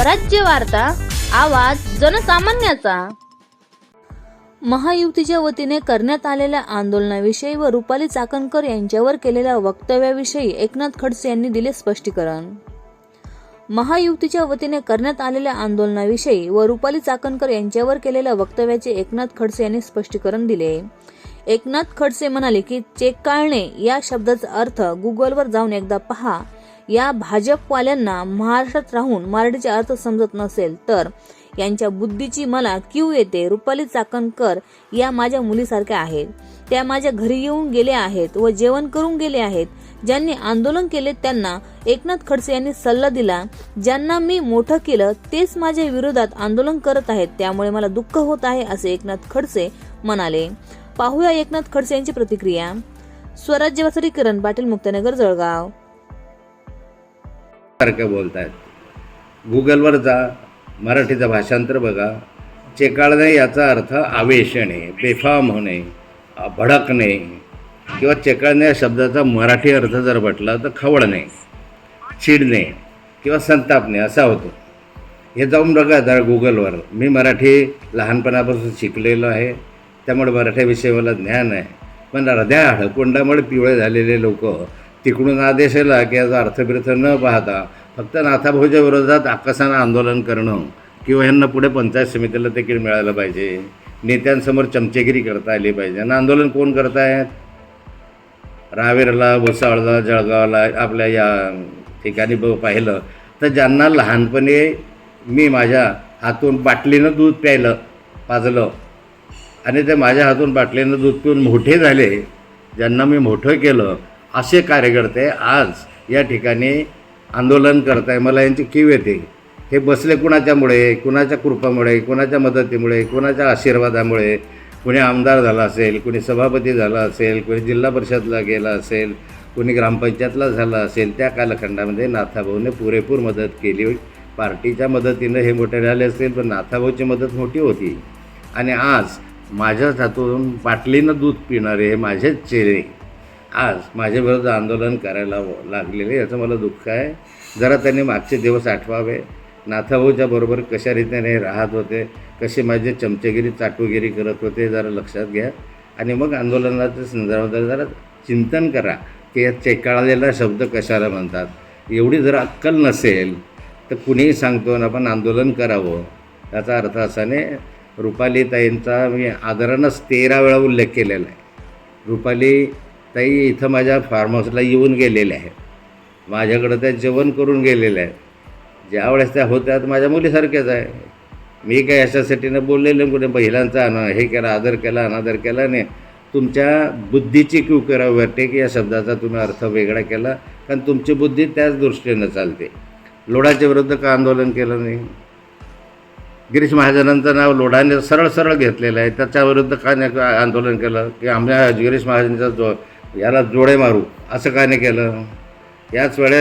स्वराज्य वार्ता आवाज जनसामान्याचा. महायुतीच्या वतीने करण्यात आलेल्या आंदोलनाविषयी व रुपाली चाकणकर यांच्यावर केलेल्या वक्तव्याविषयी एकनाथ खडसे यांनी दिले स्पष्टीकरण. महायुतीच्या वतीने करण्यात आलेल्या आंदोलनाविषयी व रुपाली चाकणकर यांच्यावर केलेल्या वक्तव्याचे एकनाथ खडसे यांनी स्पष्टीकरण दिले. एकनाथ खडसे म्हणाले की चेक काळणे या शब्दाचा अर्थ गुगलवर जाऊन एकदा पहा. या भाजपवाल्यांना महाराष्ट्रात राहून मराठीचे अर्थ समजत नसेल तर यांच्या बुद्धीची मला क्यू येते रुपाली चाकणकर या माझ्या मुलीसारख्या आहेत. त्या माझ्या घरी येऊन गेल्या आहेत व जेवण करून गेले आहेत. ज्यांनी आंदोलन केले त्यांना एकनाथ खडसे यांनी सल्ला दिला. ज्यांना मी मोठं केलं तेच माझ्या विरोधात आंदोलन करत आहेत. त्यामुळे मला दुःख होत आहे असे एकनाथ खडसे म्हणाले. पाहूया एकनाथ खडसे यांची प्रतिक्रिया. स्वराज्यवासाठी किरण पाटील मुक्तनगर जळगाव. सारखं बोलतायत. गुगलवर जा मराठीचं भाषांतर बघा. चेकाळणे याचा अर्थ आवेशणे बेफाम होणे भडकणे किंवा चेकाळणे या शब्दाचा मराठी अर्थ जर म्हटला तर खवळणे चिडणे किंवा संतापणे असा होतो. हे जाऊन बघा जरा गुगलवर मी मराठी लहानपणापासून शिकलेलो आहे. त्यामुळे मराठीविषयी मला ज्ञान आहे. पण अर्ध्या हडकुंडामुळे पिवळे झालेले लोक तिकडून आदेश आला की याचा अर्थबिर्थ न पाहता फक्त नाथाभाऊच्या विरोधात आकाशानं आंदोलन करणं किंवा ह्यांना पुढे पंचायत समितीला तिकीट मिळालं पाहिजे. नेत्यांसमोर चमचेगिरी करता आली पाहिजे. आणि आंदोलन कोण करतायत? रावेरला भुसावळला जळगावला आपल्या या ठिकाणी ब पाहिलं तर ज्यांना लहानपणी मी माझ्या हातून बाटलीनं दूध प्यायलं पाजलं आणि ते माझ्या हातून बाटलीनं दूध पिऊन मोठे झाले ज्यांना मी मोठं केलं असे कार्यकर्ते आज या ठिकाणी आंदोलन करत आहे मला यांची कीव येते. हे बसले कुणाच्यामुळे? कुणाच्या कृपामुळे? कुणाच्या मदतीमुळे? कुणाच्या आशीर्वादामुळे? कुणी आमदार झाला असेल कुणी सभापती झाला असेल कुणी जिल्हा परिषदला गेला असेल कुणी ग्रामपंचायतला झाला असेल त्या कालखंडामध्ये नाथाभाऊने पुरेपूर मदत केली. पार्टीच्या मदतीनं हे मोठे झाले असतील पण नाथाभाऊची मदत मोठी होती. आणि आज माझ्याच हातून पाटलीनं दूध पिणारे हे माझेच चेहरे. आज माझ्याविरुद्ध आंदोलन करायला लागलेले याचं मला दुःख आहे. जरा त्यांनी मागचे दिवस आठवावे. नाथाभाऊच्या बरोबर कशा रीतीने राहत होते कशी माझे चमचेगिरी चाटूगिरी करत होते जरा लक्षात घ्या. आणि मग आंदोलनाच्या संदर्भात जरा चिंतन करा की या चेकाळलेला शब्द कशाला म्हणतात. एवढी जर अक्कल नसेल तर कुणीही सांगतो ना आपण आंदोलन करावं. याचा अर्थ असा नाही रुपालीताईंचा मी आदरानंच तेरा वेळा उल्लेख केलेला आहे. रुपाली ताई इथं माझ्या फार्म हाऊसला येऊन गेलेल्या आहेत. माझ्याकडं त्या जेवण करून गेलेल्या आहेत. ज्या वेळेस त्या होत्या माझ्या मुलीसारख्याच आहे. मी काय अशासाठीनं बोललेलं कुठे? महिलांचा अना हे केला आदर केला अनादर केला नाही. तुमच्या बुद्धीची क्यू करावी वाटते की या शब्दाचा तुम्ही अर्थ वेगळा केला कारण तुमची बुद्धी त्याच दृष्टीनं चालते. लोढाच्या विरुद्ध का आंदोलन केलं नाही? गिरीश महाजनांचं नाव लोढाने सरळ सरळ घेतलेलं आहे. त्याच्याविरुद्ध का नाही का आंदोलन केलं? की आमच्या गिरीश महाजनचा जो याला जोडे मारू. असं का नाही केलं? याच वेळेस